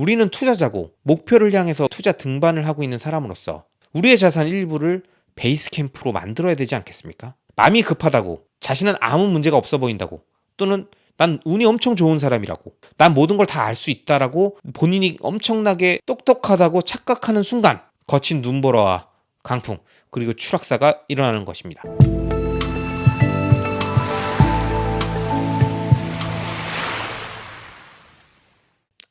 우리는 투자자고 목표를 향해서 투자 등반을 하고 있는 사람으로서 우리의 자산 일부를 베이스 캠프로 만들어야 되지 않겠습니까? 마음이 급하다고 자신은 아무 문제가 없어 보인다고 또는 난 운이 엄청 좋은 사람이라고 난 모든 걸 다 알 수 있다라고 본인이 엄청나게 똑똑하다고 착각하는 순간 거친 눈보라와 강풍 그리고 추락사가 일어나는 것입니다.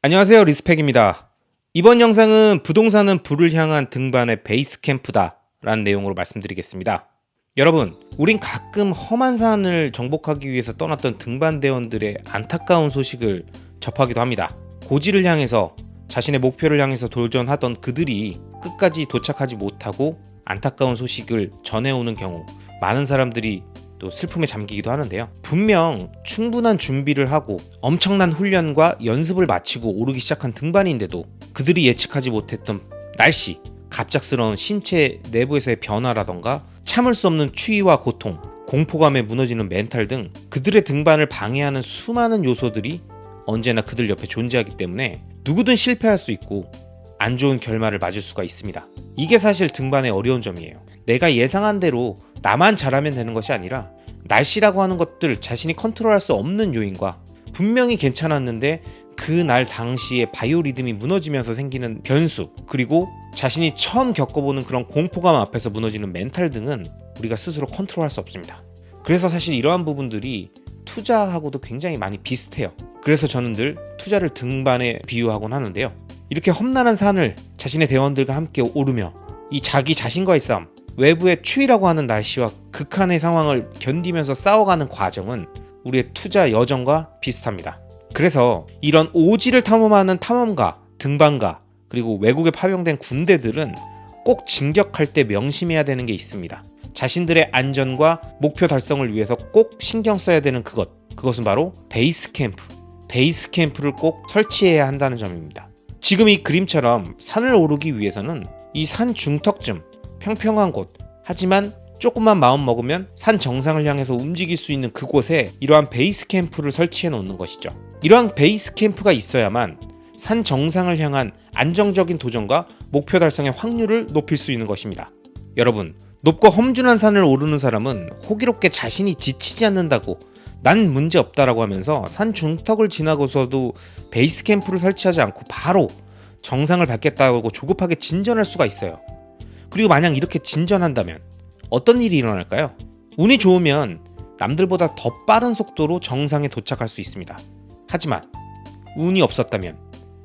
안녕하세요 리스펙입니다. 이번 영상은 부동산은 불을 향한 등반의 베이스 캠프다 라는 내용으로 말씀드리겠습니다. 여러분, 우린 가끔 험한 산을 정복하기 위해서 떠났던 등반대원들의 안타까운 소식을 접하기도 합니다. 고지를 향해서 자신의 목표를 향해서 도전하던 그들이 끝까지 도착하지 못하고 안타까운 소식을 전해오는 경우 많은 사람들이 또 슬픔에 잠기기도 하는데요. 분명 충분한 준비를 하고 엄청난 훈련과 연습을 마치고 오르기 시작한 등반인데도 그들이 예측하지 못했던 날씨, 갑작스러운 신체 내부에서의 변화라던가 참을 수 없는 추위와 고통, 공포감에 무너지는 멘탈 등 그들의 등반을 방해하는 수많은 요소들이 언제나 그들 옆에 존재하기 때문에 누구든 실패할 수 있고 안 좋은 결말을 맞을 수가 있습니다. 이게 사실 등반의 어려운 점이에요. 내가 예상한 대로 나만 잘하면 되는 것이 아니라 날씨라고 하는 것들 자신이 컨트롤할 수 없는 요인과 분명히 괜찮았는데 그날 당시에 바이오 리듬이 무너지면서 생기는 변수 그리고 자신이 처음 겪어보는 그런 공포감 앞에서 무너지는 멘탈 등은 우리가 스스로 컨트롤할 수 없습니다. 그래서 사실 이러한 부분들이 투자하고도 굉장히 많이 비슷해요. 그래서 저는 늘 투자를 등반에 비유하곤 하는데요. 이렇게 험난한 산을 자신의 대원들과 함께 오르며 이 자기 자신과의 싸움, 외부의 추위라고 하는 날씨와 극한의 상황을 견디면서 싸워가는 과정은 우리의 투자 여정과 비슷합니다. 그래서 이런 오지를 탐험하는 탐험가, 등반가, 그리고 외국에 파병된 군대들은 꼭 진격할 때 명심해야 되는 게 있습니다. 자신들의 안전과 목표 달성을 위해서 꼭 신경 써야 되는 그것. 그것은 바로 베이스 캠프. 베이스 캠프를 꼭 설치해야 한다는 점입니다. 지금 이 그림처럼 산을 오르기 위해서는 이 산 중턱쯤 평평한 곳 하지만 조금만 마음 먹으면 산 정상을 향해서 움직일 수 있는 그곳에 이러한 베이스 캠프를 설치해 놓는 것이죠. 이러한 베이스 캠프가 있어야만 산 정상을 향한 안정적인 도전과 목표 달성의 확률을 높일 수 있는 것입니다. 여러분, 높고 험준한 산을 오르는 사람은 호기롭게 자신이 지치지 않는다고 난 문제 없다라고 하면서 산 중턱을 지나고서도 베이스 캠프를 설치하지 않고 바로 정상을 밟겠다고 조급하게 진전할 수가 있어요. 그리고 만약 이렇게 진전한다면 어떤 일이 일어날까요? 운이 좋으면 남들보다 더 빠른 속도로 정상에 도착할 수 있습니다. 하지만 운이 없었다면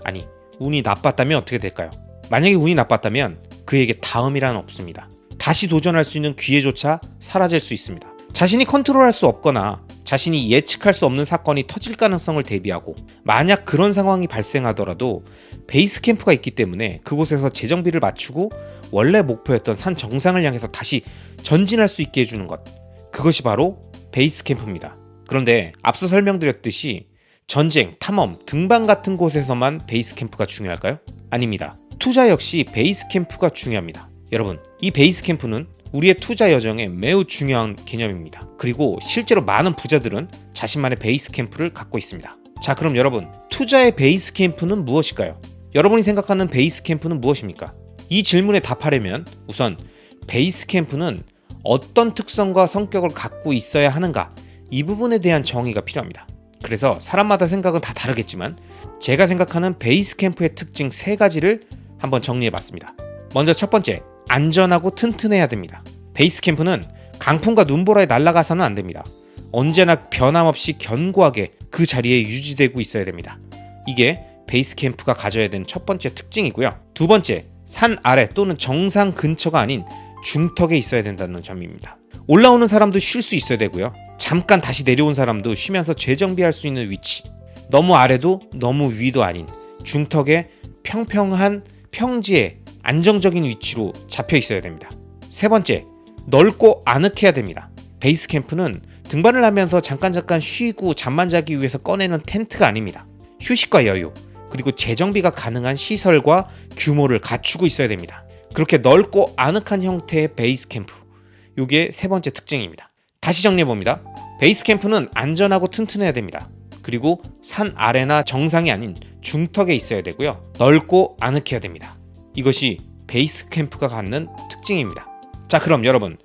아니 운이 나빴다면 어떻게 될까요? 만약에 운이 나빴다면 그에게 다음이란 없습니다. 다시 도전할 수 있는 기회조차 사라질 수 있습니다. 자신이 컨트롤할 수 없거나 자신이 예측할 수 없는 사건이 터질 가능성을 대비하고 만약 그런 상황이 발생하더라도 베이스 캠프가 있기 때문에 그곳에서 재정비를 맞추고 원래 목표였던 산 정상을 향해서 다시 전진할 수 있게 해주는 것 그것이 바로 베이스 캠프입니다. 그런데 앞서 설명드렸듯이 전쟁, 탐험, 등반 같은 곳에서만 베이스 캠프가 중요할까요? 아닙니다. 투자 역시 베이스 캠프가 중요합니다. 여러분, 이 베이스 캠프는 우리의 투자 여정에 매우 중요한 개념입니다. 그리고 실제로 많은 부자들은 자신만의 베이스 캠프를 갖고 있습니다. 자, 그럼 여러분, 투자의 베이스 캠프는 무엇일까요? 여러분이 생각하는 베이스 캠프는 무엇입니까? 이 질문에 답하려면 우선 베이스 캠프는 어떤 특성과 성격을 갖고 있어야 하는가 이 부분에 대한 정의가 필요합니다. 그래서 사람마다 생각은 다 다르겠지만 제가 생각하는 베이스 캠프의 특징 세 가지를 한번 정리해 봤습니다. 먼저 첫 번째, 안전하고 튼튼해야 됩니다. 베이스 캠프는 강풍과 눈보라에 날아가서는 안 됩니다. 언제나 변함없이 견고하게 그 자리에 유지되고 있어야 됩니다. 이게 베이스 캠프가 가져야 되는 첫 번째 특징이고요. 두 번째, 산 아래 또는 정상 근처가 아닌 중턱에 있어야 된다는 점입니다. 올라오는 사람도 쉴 수 있어야 되고요. 잠깐 다시 내려온 사람도 쉬면서 재정비할 수 있는 위치. 너무 아래도 너무 위도 아닌 중턱에 평평한 평지에 안정적인 위치로 잡혀 있어야 됩니다. 세 번째, 넓고 아늑해야 됩니다. 베이스 캠프는 등반을 하면서 잠깐 잠깐 쉬고 잠만 자기 위해서 꺼내는 텐트가 아닙니다. 휴식과 여유, 그리고 재정비가 가능한 시설과 규모를 갖추고 있어야 됩니다. 그렇게 넓고 아늑한 형태의 베이스 캠프. 이게 세 번째 특징입니다. 다시 정리해 봅니다. 베이스 캠프는 안전하고 튼튼해야 됩니다. 그리고 산 아래나 정상이 아닌 중턱에 있어야 되고요. 넓고 아늑해야 됩니다. 이것이 베이스 캠프가 갖는 특징입니다. 자, 그럼 여러분,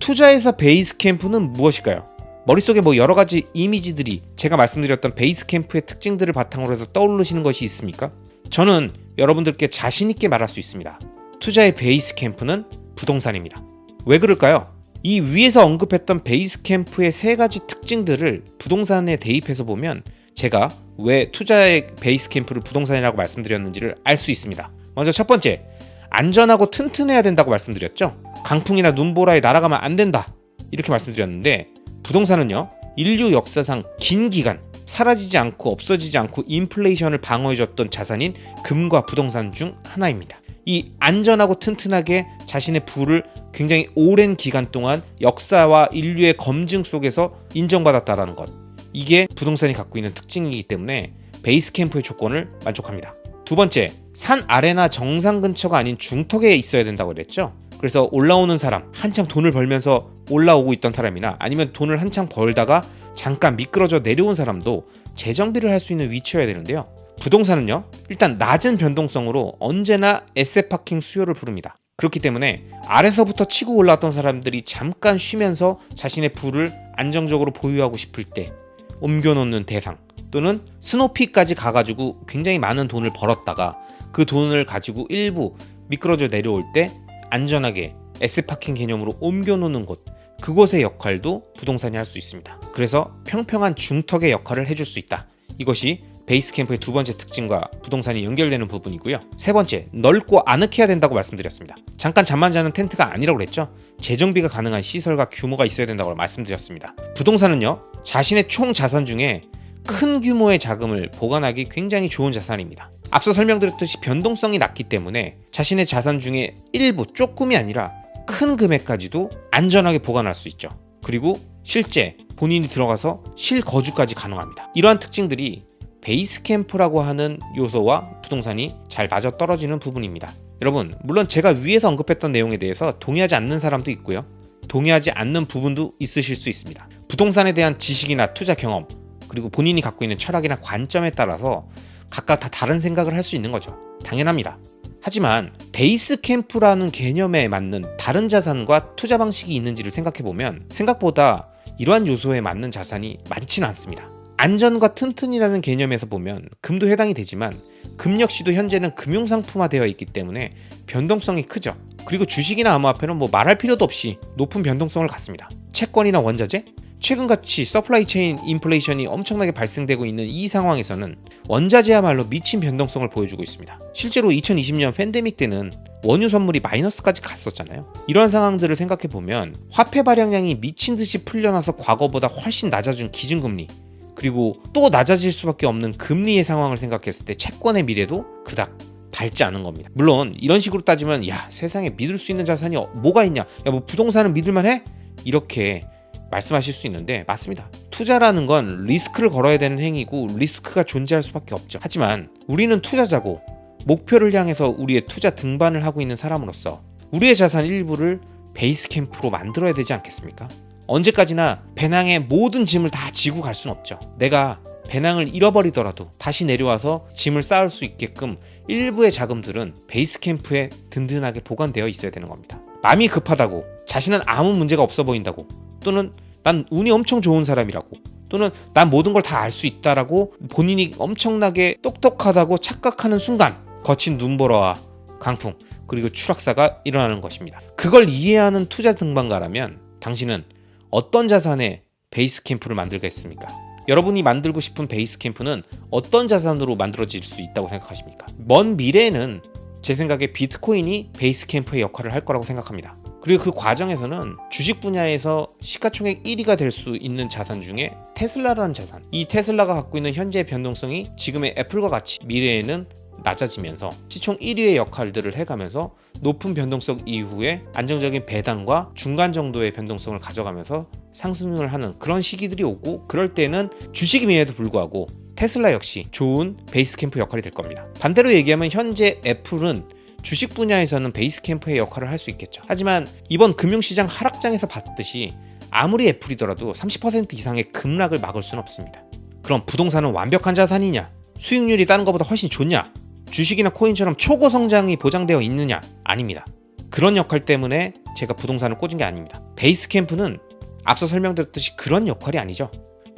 투자에서 베이스 캠프는 무엇일까요? 머릿속에 뭐 여러 가지 이미지들이 제가 말씀드렸던 베이스 캠프의 특징들을 바탕으로 해서 떠오르시는 것이 있습니까? 저는 여러분들께 자신 있게 말할 수 있습니다. 투자의 베이스 캠프는 부동산입니다. 왜 그럴까요? 이 위에서 언급했던 베이스 캠프의 세 가지 특징들을 부동산에 대입해서 보면 제가 왜 투자의 베이스 캠프를 부동산이라고 말씀드렸는지를 알 수 있습니다. 먼저 첫 번째, 안전하고 튼튼해야 된다고 말씀드렸죠. 강풍이나 눈보라에 날아가면 안 된다. 이렇게 말씀드렸는데 부동산은요. 인류 역사상 긴 기간 사라지지 않고 없어지지 않고 인플레이션을 방어해줬던 자산인 금과 부동산 중 하나입니다. 이 안전하고 튼튼하게 자신의 부를 굉장히 오랜 기간 동안 역사와 인류의 검증 속에서 인정받았다라는 것. 이게 부동산이 갖고 있는 특징이기 때문에 베이스 캠프의 조건을 만족합니다. 두 번째, 산 아래나 정상 근처가 아닌 중턱에 있어야 된다고 그랬죠. 그래서 올라오는 사람, 한창 돈을 벌면서 올라오고 있던 사람이나 아니면 돈을 한창 벌다가 잠깐 미끄러져 내려온 사람도 재정비를 할 수 있는 위치여야 되는데요. 부동산은요, 일단 낮은 변동성으로 언제나 에세 파킹 수요를 부릅니다. 그렇기 때문에 아래서부터 치고 올라왔던 사람들이 잠깐 쉬면서 자신의 부를 안정적으로 보유하고 싶을 때 옮겨놓는 대상 또는 스노피까지 가가지고 굉장히 많은 돈을 벌었다가 그 돈을 가지고 일부 미끄러져 내려올 때 안전하게 S파킹 개념으로 옮겨놓는 곳 그곳의 역할도 부동산이 할 수 있습니다. 그래서 평평한 중턱의 역할을 해줄 수 있다. 이것이 베이스 캠프의 두 번째 특징과 부동산이 연결되는 부분이고요. 세 번째, 넓고 아늑해야 된다고 말씀드렸습니다. 잠깐 잠만 자는 텐트가 아니라고 그랬죠. 재정비가 가능한 시설과 규모가 있어야 된다고 말씀드렸습니다. 부동산은요, 자신의 총 자산 중에 큰 규모의 자금을 보관하기 굉장히 좋은 자산입니다. 앞서 설명드렸듯이 변동성이 낮기 때문에 자신의 자산 중에 일부 조금이 아니라 큰 금액까지도 안전하게 보관할 수 있죠. 그리고 실제 본인이 들어가서 실거주까지 가능합니다. 이러한 특징들이 베이스 캠프라고 하는 요소와 부동산이 잘 맞아 떨어지는 부분입니다. 여러분, 물론 제가 위에서 언급했던 내용에 대해서 동의하지 않는 사람도 있고요. 동의하지 않는 부분도 있으실 수 있습니다. 부동산에 대한 지식이나 투자 경험, 그리고 본인이 갖고 있는 철학이나 관점에 따라서 각각 다 다른 생각을 할 수 있는 거죠. 당연합니다. 하지만 베이스 캠프라는 개념에 맞는 다른 자산과 투자 방식이 있는지를 생각해 보면 생각보다 이러한 요소에 맞는 자산이 많지는 않습니다. 안전과 튼튼이라는 개념에서 보면 금도 해당이 되지만 금 역시도 현재는 금융 상품화되어 있기 때문에 변동성이 크죠. 그리고 주식이나 암호화폐는 뭐 말할 필요도 없이 높은 변동성을 갖습니다. 채권이나 원자재? 최근같이 서플라이 체인 인플레이션이 엄청나게 발생되고 있는 이 상황에서는 원자재야말로 미친 변동성을 보여주고 있습니다. 실제로 2020년 팬데믹 때는 원유 선물이 마이너스까지 갔었잖아요. 이런 상황들을 생각해 보면 화폐 발행량이 미친 듯이 풀려나서 과거보다 훨씬 낮아진 기준금리 그리고 또 낮아질 수밖에 없는 금리의 상황을 생각했을 때 채권의 미래도 그닥 밝지 않은 겁니다. 물론 이런 식으로 따지면 야 세상에 믿을 수 있는 자산이 뭐가 있냐? 야 뭐 부동산은 믿을만 해? 이렇게 말씀하실 수 있는데 맞습니다. 투자라는 건 리스크를 걸어야 되는 행위고 리스크가 존재할 수밖에 없죠. 하지만 우리는 투자자고 목표를 향해서 우리의 투자 등반을 하고 있는 사람으로서 우리의 자산 일부를 베이스 캠프로 만들어야 되지 않겠습니까? 언제까지나 배낭의 모든 짐을 다 지고 갈 수는 없죠. 내가 배낭을 잃어버리더라도 다시 내려와서 짐을 쌓을 수 있게끔 일부의 자금들은 베이스 캠프에 든든하게 보관되어 있어야 되는 겁니다. 마음이 급하다고 자신은 아무 문제가 없어 보인다고 또는 난 운이 엄청 좋은 사람이라고 또는 난 모든 걸 다 알 수 있다라고 본인이 엄청나게 똑똑하다고 착각하는 순간 거친 눈보라와 강풍 그리고 추락사가 일어나는 것입니다. 그걸 이해하는 투자 등반가라면 당신은 어떤 자산에 베이스 캠프를 만들겠습니까? 여러분이 만들고 싶은 베이스 캠프는 어떤 자산으로 만들어질 수 있다고 생각하십니까? 먼 미래에는 제 생각에 비트코인이 베이스 캠프의 역할을 할 거라고 생각합니다. 그리고 그 과정에서는 주식 분야에서 시가총액 1위가 될 수 있는 자산 중에 테슬라라는 자산. 이 테슬라가 갖고 있는 현재의 변동성이 지금의 애플과 같이 미래에는 낮아지면서 시총 1위의 역할들을 해가면서 높은 변동성 이후에 안정적인 배당과 중간 정도의 변동성을 가져가면서 상승을 하는 그런 시기들이 오고 그럴 때는 주식임에도 불구하고 테슬라 역시 좋은 베이스 캠프 역할이 될 겁니다. 반대로 얘기하면 현재 애플은 주식 분야에서는 베이스 캠프의 역할을 할 수 있겠죠. 하지만 이번 금융시장 하락장에서 봤듯이 아무리 애플이더라도 30% 이상의 급락을 막을 수는 없습니다. 그럼 부동산은 완벽한 자산이냐? 수익률이 다른 것보다 훨씬 좋냐? 주식이나 코인처럼 초고 성장이 보장되어 있느냐? 아닙니다. 그런 역할 때문에 제가 부동산을 꽂은 게 아닙니다. 베이스 캠프는 앞서 설명드렸듯이 그런 역할이 아니죠.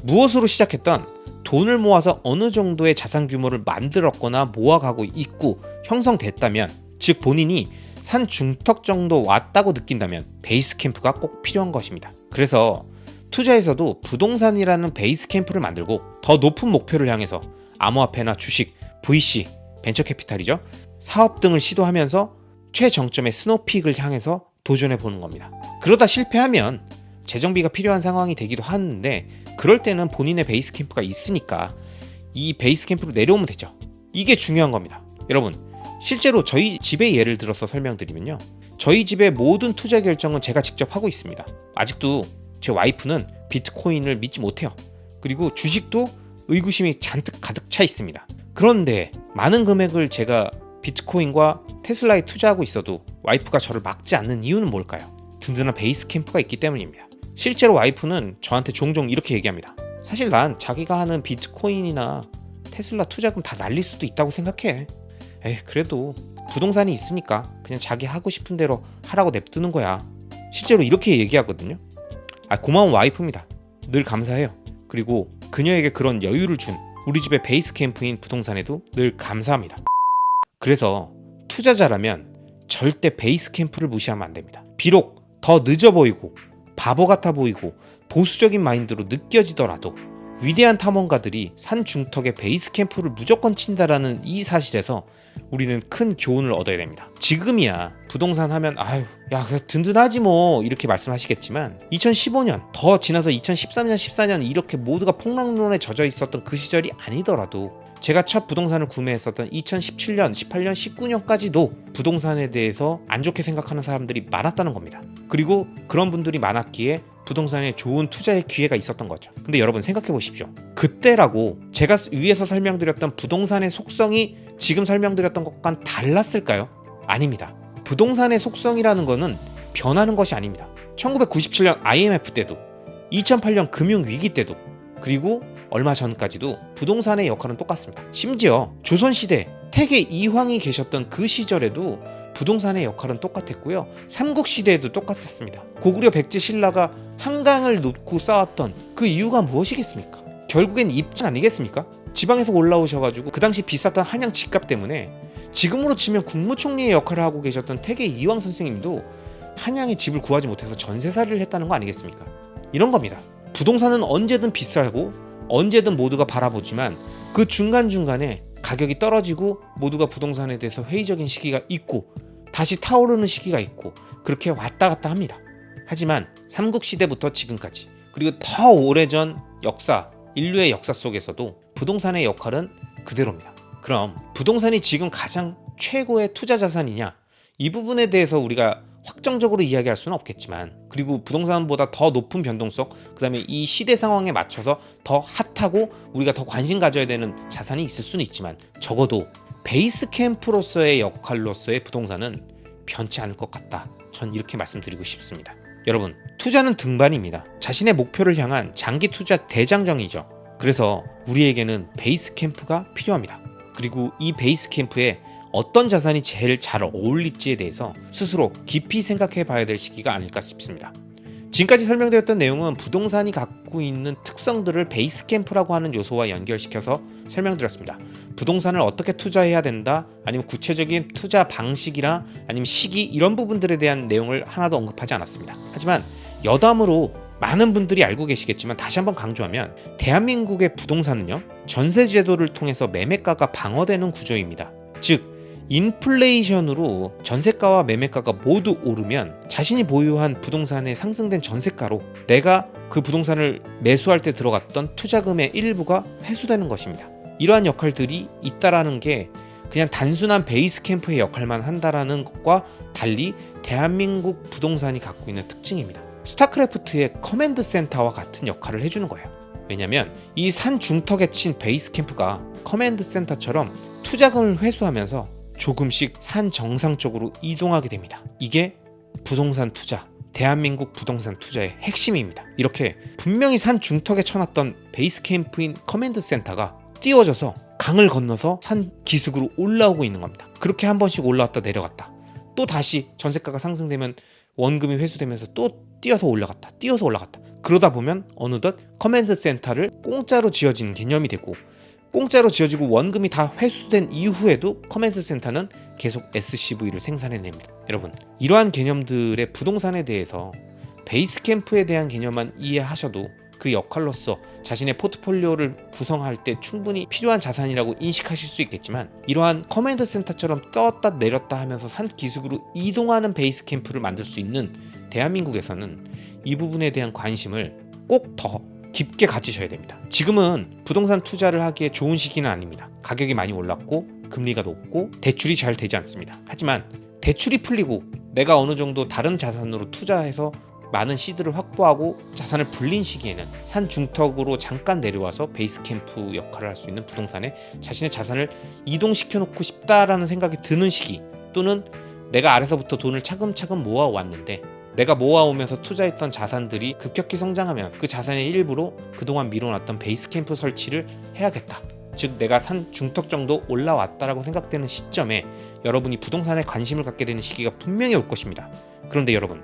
무엇으로 시작했던 돈을 모아서 어느 정도의 자산 규모를 만들었거나 모아가고 있고 형성됐다면 즉 본인이 산 중턱 정도 왔다고 느낀다면 베이스 캠프가 꼭 필요한 것입니다. 그래서 투자에서도 부동산이라는 베이스 캠프를 만들고 더 높은 목표를 향해서 암호화폐나 주식, VC, 벤처 캐피탈이죠. 사업 등을 시도하면서 최정점의 스노픽을 향해서 도전해 보는 겁니다. 그러다 실패하면 재정비가 필요한 상황이 되기도 하는데 그럴 때는 본인의 베이스 캠프가 있으니까 이 베이스 캠프로 내려오면 되죠. 이게 중요한 겁니다. 여러분, 실제로 저희 집의 예를 들어서 설명드리면요. 저희 집의 모든 투자 결정은 제가 직접 하고 있습니다. 아직도 제 와이프는 비트코인을 믿지 못해요. 그리고 주식도 의구심이 잔뜩 가득 차 있습니다. 그런데 많은 금액을 제가 비트코인과 테슬라에 투자하고 있어도 와이프가 저를 막지 않는 이유는 뭘까요? 든든한 베이스 캠프가 있기 때문입니다. 실제로 와이프는 저한테 종종 이렇게 얘기합니다. 사실 난 자기가 하는 비트코인이나 테슬라 투자금 다 날릴 수도 있다고 생각해. 에이, 그래도 부동산이 있으니까 그냥 자기 하고 싶은 대로 하라고 냅두는 거야. 실제로 이렇게 얘기하거든요. 아, 고마운 와이프입니다. 늘 감사해요. 그리고 그녀에게 그런 여유를 준 우리 집의 베이스 캠프인 부동산에도 늘 감사합니다. 그래서 투자자라면 절대 베이스 캠프를 무시하면 안 됩니다. 비록 더 늦어 보이고 바보 같아 보이고 보수적인 마인드로 느껴지더라도 위대한 탐험가들이 산 중턱에 베이스 캠프를 무조건 친다라는 이 사실에서 우리는 큰 교훈을 얻어야 됩니다. 지금이야 부동산 하면 아유 야 든든하지 뭐 이렇게 말씀하시겠지만 2015년 더 지나서 2013년 14년 이렇게 모두가 폭락론에 젖어 있었던 그 시절이 아니더라도 제가 첫 부동산을 구매했었던 2017년, 18년, 19년까지도 부동산에 대해서 안 좋게 생각하는 사람들이 많았다는 겁니다. 그리고 그런 분들이 많았기에 부동산에 좋은 투자의 기회가 있었던 거죠. 근데 여러분 생각해 보십시오. 그때라고 제가 위에서 설명드렸던 부동산의 속성이 지금 설명드렸던 것과는 달랐을까요? 아닙니다. 부동산의 속성이라는 것은 변하는 것이 아닙니다. 1997년 IMF 때도 2008년 금융 위기 때도 그리고 얼마 전까지도 부동산의 역할은 똑같습니다. 심지어 조선시대 태계 이황이 계셨던 그 시절에도 부동산의 역할은 똑같았고요. 삼국 시대에도 똑같았습니다. 고구려 백제 신라가 한강을 놓고 싸웠던 그 이유가 무엇이겠습니까? 결국엔 입장 아니겠습니까? 지방에서 올라오셔가지고 그 당시 비쌌던 한양 집값 때문에 지금으로 치면 국무총리의 역할을 하고 계셨던 태계 이황 선생님도 한양에 집을 구하지 못해서 전세살이를 했다는 거 아니겠습니까? 이런 겁니다. 부동산은 언제든 비싸고 언제든 모두가 바라보지만 그 중간중간에 가격이 떨어지고 모두가 부동산에 대해서 회의적인 시기가 있고 다시 타오르는 시기가 있고 그렇게 왔다 갔다 합니다. 하지만 삼국시대부터 지금까지 그리고 더 오래전 역사, 인류의 역사 속에서도 부동산의 역할은 그대로입니다. 그럼 부동산이 지금 가장 최고의 투자 자산이냐? 이 부분에 대해서 우리가 확정적으로 이야기할 수는 없겠지만 그리고 부동산보다 더 높은 변동성 그다음에 이 시대 상황에 맞춰서 더 핫하고 우리가 더 관심 가져야 되는 자산이 있을 수는 있지만 적어도 베이스 캠프로서의 역할로서의 부동산은 변치 않을 것 같다. 전 이렇게 말씀드리고 싶습니다. 여러분, 투자는 등반입니다. 자신의 목표를 향한 장기 투자 대장정이죠. 그래서 우리에게는 베이스 캠프가 필요합니다. 그리고 이 베이스 캠프에 어떤 자산이 제일 잘 어울릴지에 대해서 스스로 깊이 생각해 봐야 될 시기가 아닐까 싶습니다. 지금까지 설명드렸던 내용은 부동산이 갖고 있는 특성들을 베이스 캠프라고 하는 요소와 연결시켜서 설명드렸습니다. 부동산을 어떻게 투자해야 된다, 아니면 구체적인 투자 방식이나 아니면 시기 이런 부분들에 대한 내용을 하나도 언급하지 않았습니다. 하지만 여담으로 많은 분들이 알고 계시겠지만 다시 한번 강조하면 대한민국의 부동산은요 전세 제도를 통해서 매매가가 방어되는 구조입니다. 즉 인플레이션으로 전세가와 매매가가 모두 오르면 자신이 보유한 부동산의 상승된 전세가로 내가 그 부동산을 매수할 때 들어갔던 투자금의 일부가 회수되는 것입니다. 이러한 역할들이 있다라는 게 그냥 단순한 베이스 캠프의 역할만 한다라는 것과 달리 대한민국 부동산이 갖고 있는 특징입니다. 스타크래프트의 커맨드 센터와 같은 역할을 해주는 거예요. 왜냐면 이 산 중턱에 친 베이스 캠프가 커맨드 센터처럼 투자금을 회수하면서 조금씩 산 정상 쪽으로 이동하게 됩니다. 이게 부동산 투자, 대한민국 부동산 투자의 핵심입니다. 이렇게 분명히 산 중턱에 쳐놨던 베이스 캠프인 커맨드 센터가 띄워져서 강을 건너서 산 기슭으로 올라오고 있는 겁니다. 그렇게 한 번씩 올라왔다 내려갔다. 또 다시 전세가가 상승되면 원금이 회수되면서 또 뛰어서 올라갔다. 뛰어서 올라갔다. 그러다 보면 어느덧 커맨드 센터를 공짜로 지어진 개념이 되고 공짜로 지어지고 원금이 다 회수된 이후에도 커맨드 센터는 계속 SCV를 생산해냅니다. 여러분, 이러한 개념들의 부동산에 대해서 베이스 캠프에 대한 개념만 이해하셔도 그 역할로서 자신의 포트폴리오를 구성할 때 충분히 필요한 자산이라고 인식하실 수 있겠지만 이러한 커맨드 센터처럼 떴다 내렸다 하면서 산 기슭으로 이동하는 베이스 캠프를 만들 수 있는 대한민국에서는 이 부분에 대한 관심을 꼭 더 깊게 가지셔야 됩니다. 지금은 부동산 투자를 하기에 좋은 시기는 아닙니다. 가격이 많이 올랐고 금리가 높고 대출이 잘 되지 않습니다. 하지만 대출이 풀리고 내가 어느 정도 다른 자산으로 투자해서 많은 시드를 확보하고 자산을 불린 시기에는 산 중턱으로 잠깐 내려와서 베이스 캠프 역할을 할 수 있는 부동산에 자신의 자산을 이동시켜 놓고 싶다라는 생각이 드는 시기 또는 내가 아래서부터 돈을 차근차근 모아 왔는데 내가 모아오면서 투자했던 자산들이 급격히 성장하면 그 자산의 일부로 그동안 미뤄놨던 베이스 캠프 설치를 해야겠다. 즉 내가 산 중턱 정도 올라왔다라고 생각되는 시점에 여러분이 부동산에 관심을 갖게 되는 시기가 분명히 올 것입니다. 그런데 여러분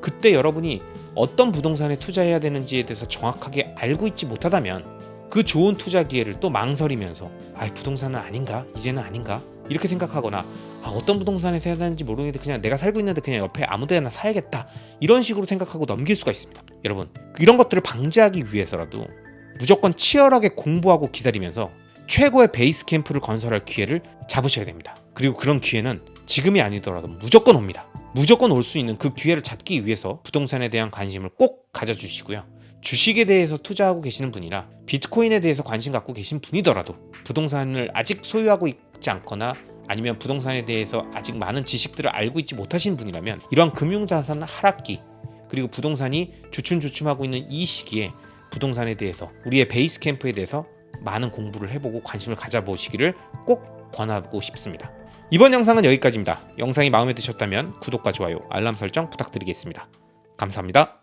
그때 여러분이 어떤 부동산에 투자해야 되는지에 대해서 정확하게 알고 있지 못하다면 그 좋은 투자 기회를 또 망설이면서 아 부동산은 아닌가 이제는 아닌가 이렇게 생각하거나 아, 어떤 부동산에 사야 되는지 모르겠는데 그냥 내가 살고 있는데 그냥 옆에 아무데나 사야겠다. 이런 식으로 생각하고 넘길 수가 있습니다. 여러분 이런 것들을 방지하기 위해서라도 무조건 치열하게 공부하고 기다리면서 최고의 베이스 캠프를 건설할 기회를 잡으셔야 됩니다. 그리고 그런 기회는 지금이 아니더라도 무조건 옵니다. 무조건 올 수 있는 그 기회를 잡기 위해서 부동산에 대한 관심을 꼭 가져주시고요. 주식에 대해서 투자하고 계시는 분이나 비트코인에 대해서 관심 갖고 계신 분이더라도 부동산을 아직 소유하고 있지 않거나 아니면 부동산에 대해서 아직 많은 지식들을 알고 있지 못하신 분이라면 이러한 금융자산 하락기 그리고 부동산이 주춤주춤하고 있는 이 시기에 부동산에 대해서 우리의 베이스 캠프에 대해서 많은 공부를 해보고 관심을 가져보시기를 꼭 권하고 싶습니다. 이번 영상은 여기까지입니다. 영상이 마음에 드셨다면 구독과 좋아요, 알람 설정 부탁드리겠습니다. 감사합니다.